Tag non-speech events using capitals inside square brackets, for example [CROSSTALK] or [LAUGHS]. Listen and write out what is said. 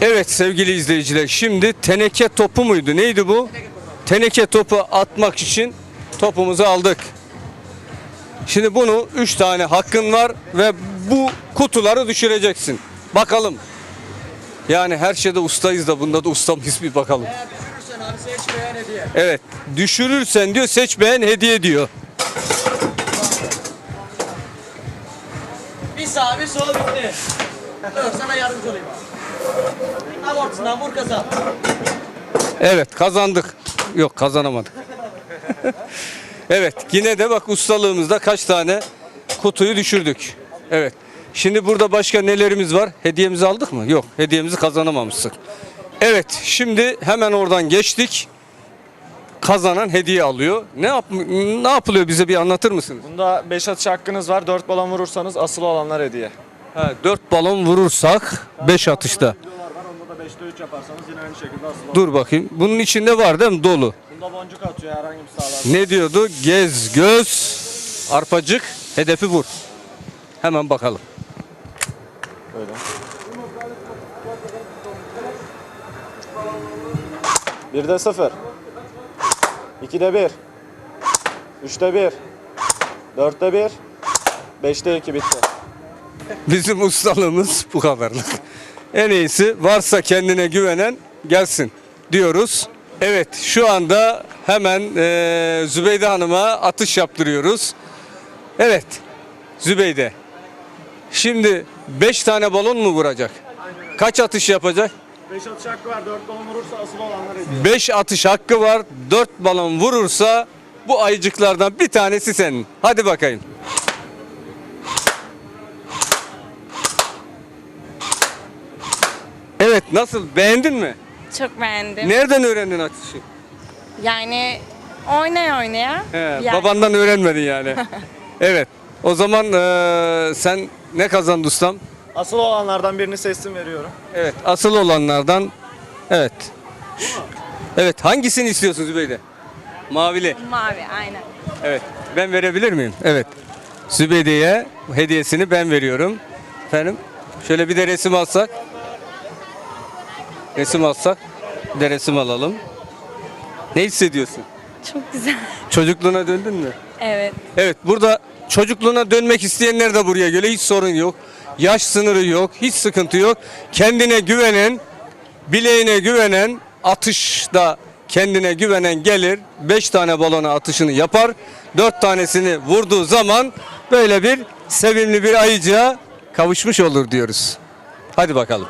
Evet sevgili izleyiciler şimdi teneke topu muydu neydi bu? Teneke topu atmak için topumuzu aldık. Şimdi bunu 3 tane hakkın var ve bu kutuları düşüreceksin. Bakalım. Yani her şeyde ustayız da bunda da usta mıyız bir bakalım. Abi. Evet düşürürsen diyor seç beğen hediye diyor. Bir sağ bir sol bitti. Dur sana yardımcı olayım. Tam ortasından vur kazan. Evet kazandık. Yok kazanamadık. [LAUGHS] evet yine de bak ustalığımızda kaç tane kutuyu düşürdük. Evet. Şimdi burada başka nelerimiz var? Hediyemizi aldık mı? Yok. Hediyemizi kazanamamıştık. Evet. Şimdi hemen oradan geçtik. Kazanan hediye alıyor. Ne yap ne yapılıyor bize bir anlatır mısınız? Bunda 5 atış hakkınız var. 4 balon vurursanız asıl olanlar hediye. Ha, 4 balon vurursak 5 atışta. Videolar var. Onda da 5'te 3 yaparsanız yine aynı şekilde asıl olan. Dur bakayım. Bunun içinde var değil mi? Dolu. Bunda boncuk atıyor herhangi bir sağlar. Ne diyordu? Gez, göz, arpacık, hedefi vur. Hemen bakalım. Böyle. Birde 0. 2'de 1. 3'te 1. 4'te 1. 5'te 2 bitti. Bizim ustalığımız bu kadarlık. En iyisi varsa kendine güvenen gelsin diyoruz. Evet şu anda hemen eee, Zübeyde Hanım'a atış yaptırıyoruz. Evet Zübeyde. Şimdi 5 tane balon mu vuracak? Kaç atış yapacak? 5 atış hakkı var. 4 balon vurursa asıl olanlar hediye. 5 atış hakkı var. 4 balon vurursa bu ayıcıklardan bir tanesi senin. Hadi bakayım. Evet nasıl beğendin mi? Çok beğendim. Nereden öğrendin atışı? Yani oynaya oynaya. He, Yani babandan öğrenmedin yani. [LAUGHS] evet. O zaman eee, sen ne kazandın ustam? Asıl olanlardan birini seçtim veriyorum. Evet asıl olanlardan evet. Evet hangisini istiyorsun Zübeyde? Mavili. Mavi aynen. Evet. Ben verebilir miyim? Evet. Zübeyde'ye hediyesini ben veriyorum. Efendim? Şöyle bir de resim alsak. Resim alsak. De resim alalım. Ne hissediyorsun? Çok güzel. Çocukluğuna döndün mü? Evet. Evet burada çocukluğuna dönmek isteyenler de buraya geliyor. Hiç sorun yok. Yaş sınırı yok. Hiç sıkıntı yok. Kendine güvenen, bileğine güvenen, atışta kendine güvenen gelir. 5 tane balona atışını yapar. 4 tanesini vurduğu zaman böyle bir sevimli bir ayıcığa kavuşmuş olur diyoruz. Hadi bakalım.